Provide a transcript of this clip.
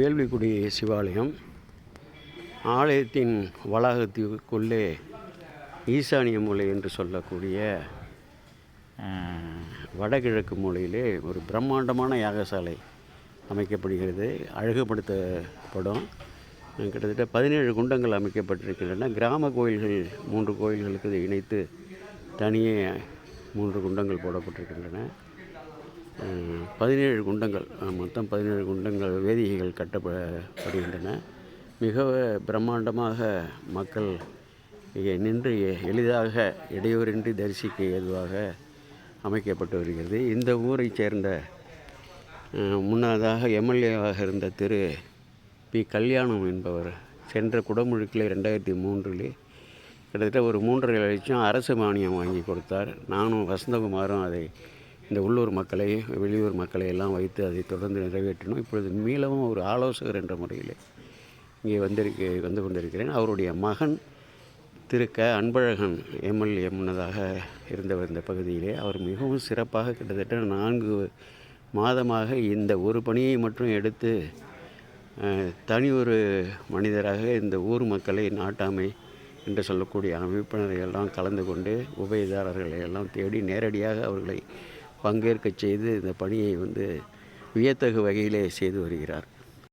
வேள்விக்குடி சிவாலயம் ஆலயத்தின் வளாகத்திற்குள்ளே ஈசானிய மூலை என்று சொல்லக்கூடிய வடகிழக்கு மூலையிலே ஒரு பிரம்மாண்டமான யாகசாலை அமைக்கப்படுகிறது அழகுபடுத்தப்படும். கிட்டத்தட்ட பதினேழு குண்டங்கள் அமைக்கப்பட்டிருக்கின்றன. கிராம கோயில்கள் மூன்று கோயில்களுக்கு இணைத்து தனியே மூன்று குண்டங்கள் போடப்பட்டிருக்கின்றன. பதினேழு குண்டங்கள் மொத்தம் பதினேழு குண்டங்கள் வேதிகைகள் கட்டப்படுகின்றன. மிக பிரம்மாண்டமாக மக்கள் இங்கே நின்று எளிதாக இடையூறின்றி தரிசிக்க ஏதுவாக அமைக்கப்பட்டு வருகிறது. இந்த ஊரைச் சேர்ந்த முன்னதாக எம்எல்ஏவாக இருந்த திரு. பி. கல்யாணம் என்பவர் சென்ற குடமுழுக்கில் ரெண்டாயிரத்தி மூன்றில் கிட்டத்தட்ட ஒரு மூன்றரை லட்சம் அரசு மானியம் வாங்கி கொடுத்தார். நானும் வசந்தகுமாரும் அதை இந்த உள்ளூர் மக்களை வெளியூர் மக்களை எல்லாம் வைத்து அதை தொடர்ந்து நிறைவேற்றினோம் இப்பொழுது மீளவும் ஒரு ஆலோசகர் என்ற முறையில் இங்கே வந்திருக்க வந்து கொண்டிருக்கிறேன். அவருடைய மகன் திரு க அன்பழகன் எம்எல்ஏ முன்னதாக இருந்தவர் இந்த பகுதியிலே. அவர் மிகவும் சிறப்பாக கிட்டத்தட்ட நான்கு மாதமாக இந்த ஒரு பணியை மட்டும் எடுத்து தனி ஒரு மனிதராக இந்த ஊர் மக்களை நாட்டாமை என்று சொல்லக்கூடிய அமைப்பினரையெல்லாம் கலந்து கொண்டு உபயதாரர்களை எல்லாம் தேடி நேரடியாக அவர்களை பங்கேற்கச் செய்து இந்த பணியை வந்து வியத்தகு வகையிலே செய்து வருகிறார்.